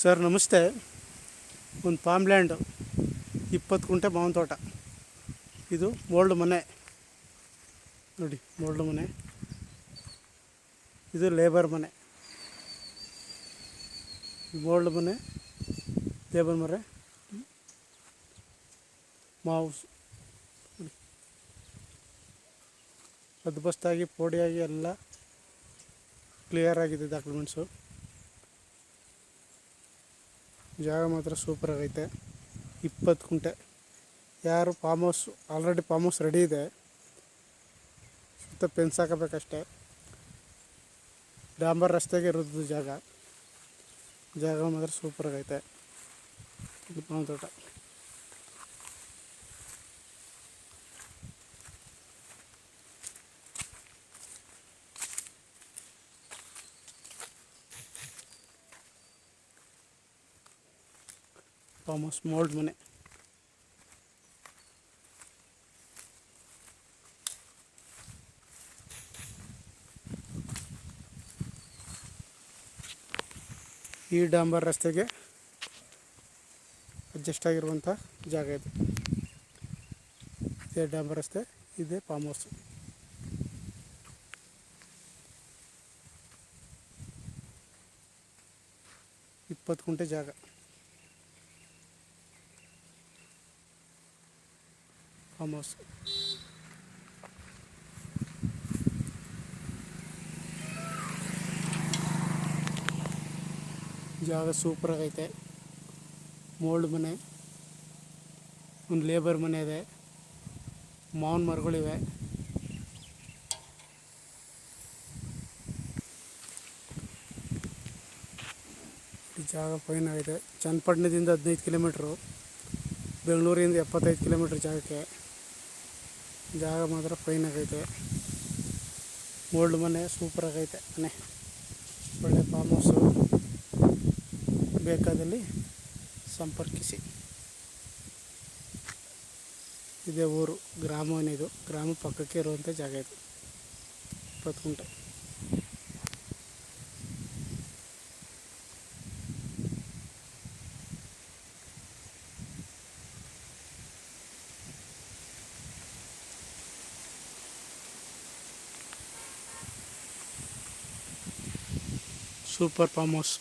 Sir, ನಮಸ್ತೆ. ಒಂದು form land ಇಪ್ಪತ್ತು ಕುಂಟೆ ಮಾವಿನ ತೋಟ ಇದು ಮೋಲ್ಡ್ ಮನೆ. ನೋಡಿ, ಮೋಲ್ಡ್ ಮನೆ. ಇದು ಲೇಬರ್ ಮನೆ. ಮೋಲ್ಡ್ ಮನೆ, ಲೇಬರ್ ಮನೆ ಮಾವು. ಅದ್ಬಸ್ತಾಗಿ ಪೋಡಿಯಾಗಿ ಎಲ್ಲ ಕ್ಲಿಯರ್ ಆಗಿದೆ ಡಾಕ್ಯುಮೆಂಟ್ಸು. ಜಾಗ ಮಾತ್ರ ಸೂಪರ್ ಆಗೈತೆ. ಇಪ್ಪತ್ತು ಕುಂಟೆ. ಯಾರು farm house already farm house ready ಇದೆ. ಸುತ್ತ ಪೆನ್ಸ್ ಹಾಕಬೇಕಷ್ಟೆ. ಡಾಂಬರ್ ರಸ್ತೆಗೆ ಇರೋದು ಜಾಗ. ಜಾಗ ಮಾತ್ರ ಸೂಪರ್ ಆಗೈತೆ. ಇದು ಮಾವಿನ ತೋಟ. ಫಾರ್ಮ್ ಹೌಸ್ ಮೋಲ್ಡ್ ಮನೆ ಈ ಡಾಂಬರ್ ರಸ್ತೆಗೆ ಅಡ್ಜಸ್ಟ್ ಆಗಿರುವಂಥ ಜಾಗ ಇದೆ. ಇದೇ ಡಾಂಬರ್ ರಸ್ತೆ, ಇದೆ ಫಾರ್ಮ್ ಹೌಸ್ ಇಪ್ಪತ್ತು ಕುಂಟೆ ಜಾಗ. ಫಾರ್ಮ್ ಜಾಗ ಸೂಪರಾಗೈತೆ ಮೋಲ್ಡ್ ಮನೆ. ಒಂದು ಲೇಬರ್ ಮನೆ ಇದೆ. ಮಾವಿನ ಮರಗಳಿವೆ. ಈ ಜಾಗ ಫೈನ್ ಆಗಿದೆ. ಚನ್ನಪಟ್ಟಣದಿಂದ ಹದಿನೈದು ಕಿಲೋಮೀಟ್ರು ಬೆಂಗಳೂರಿಂದ ಎಪ್ಪತ್ತೈದು ಕಿಲೋಮೀಟ್ರ್ ಜಾಗಕ್ಕೆ. ಜಾಗ ಮಾತ್ರ ಫೈನ್ ಆಗೈತೆ. ಓಲ್ಡ್ ಮನೆ ಸೂಪರ್ ಆಗೈತೆ ಮನೆ. ಒಳ್ಳೆ ಫಾರ್ಮ್ ಹೌಸು ಬೇಕಾದಲ್ಲಿ ಸಂಪರ್ಕಿಸಿ. ಇದೇ ಊರು ಗ್ರಾಮವನ ಇದು ಗ್ರಾಮ ಪಕ್ಕಕ್ಕೆ ಇರುವಂಥ ಜಾಗ ಇದು. ಇಪ್ಪತ್ತು ಗುಂಟೆ ಸೂಪರ್ ಫಾರ್ಮ್ ಹೌಸ್